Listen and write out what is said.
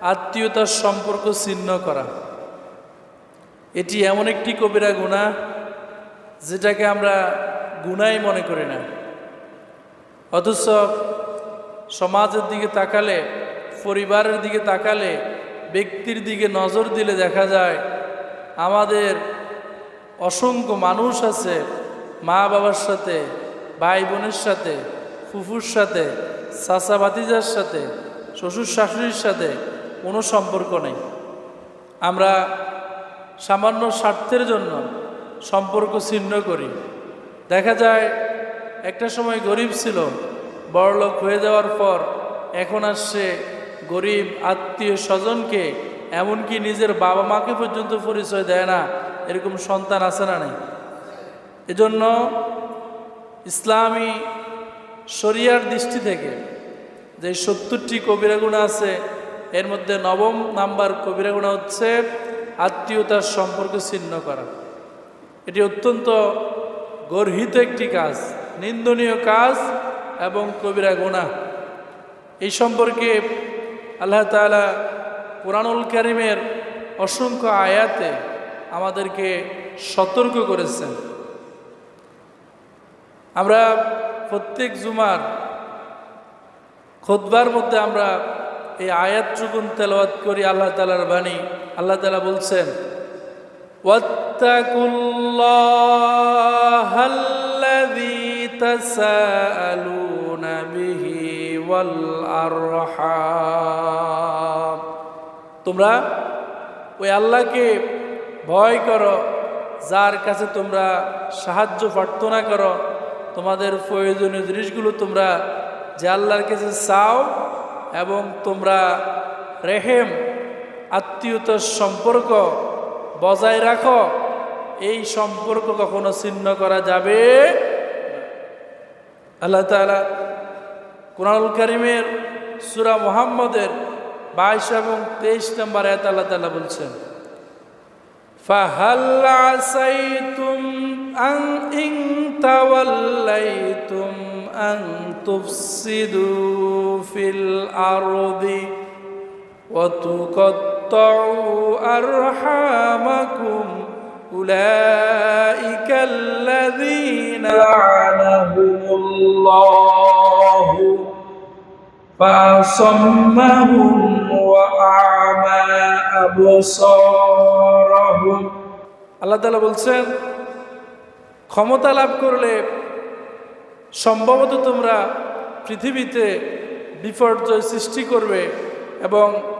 আত্মীয়তার সম্পর্ক ছিন্ন করা। এটি এমন একটি কবিরা গুণা যেটাকে আমরা গুনাই মনে করি না। অথচ সমাজের দিকে তাকালে, পরিবারের দিকে তাকালে, ব্যক্তির দিকে নজর দিলে দেখা যায় আমাদের অসংখ্য মানুষ আছে মা বাবার সাথে ভাই বোনের সাথে, ফুফুর সাথে চাচা ভাতিজার সাথে শ্বশুর শাশুড়ির সাথে কোনো সম্পর্ক নেই। আমরা সামান্য স্বার্থের জন্য সম্পর্ক ছিন্ন করি। দেখা যায়, একটা সময় গরিব ছিল, বড়লোক হয়ে যাওয়ার পর এখন আসছে গরিব আত্মীয় স্বজনকে এমনকি নিজের বাবা মাকে পর্যন্ত পরিচয় দেয় না, এরকম সন্তান আছে না নেই? এজন্য ইসলামী শরিয়ার দৃষ্টি থেকে যে সত্তরটি কবিরা গুণা আছে এর মধ্যে নবম নাম্বার কবিরা গুণা হচ্ছে আত্মীয়তার সম্পর্ক ছিন্ন করা। এটি অত্যন্ত গর্হিত একটি কাজ, নিন্দনীয় কাজ এবং কবিরা গুণা। এই সম্পর্কে আল্লাহ তালা কোরআনুল করিমের অসংখ্য আয়াতে আমাদেরকে সতর্ক করেছেন। আমরা প্রত্যেক জুমার খোদবার মধ্যে আমরা এই আয়াত চুকুন তেলাওয়াত করি, আল্লাহ তালার বাণী, আল্লাহ তালা বলছেন তোমরা ওই আল্লাহকে ভয় করো, যার কাছে তোমরা সাহায্য প্রার্থনা করো। তোমাদের প্রয়োজনীয় জিনিসগুলো তোমরা যে আল্লাহর কাছে চাও এবং তোমরা রেহেম, আত্মীয়তার সম্পর্ক বজায় রাখো। এই সম্পর্ক কখনো ছিন্ন করা যাবে আল্লাহ তালা কুরআল করিমের সুরা মোহাম্মদের বাইশ এবং তেইশ নম্বর এত আল্লাহ তালা বলছেন ফাহাল্লা أن إن توليتم أن تفسدوا في الأرض وتقطعوا أرحامكم أولئك الذين لعنهم الله فأصمهم وأعمى أبصارهم আল্লাহ তালা বলছেন ক্ষমতা লাভ করলে সম্ভবত তোমরা পৃথিবীতে বিপর্যয় সৃষ্টি করবে এবং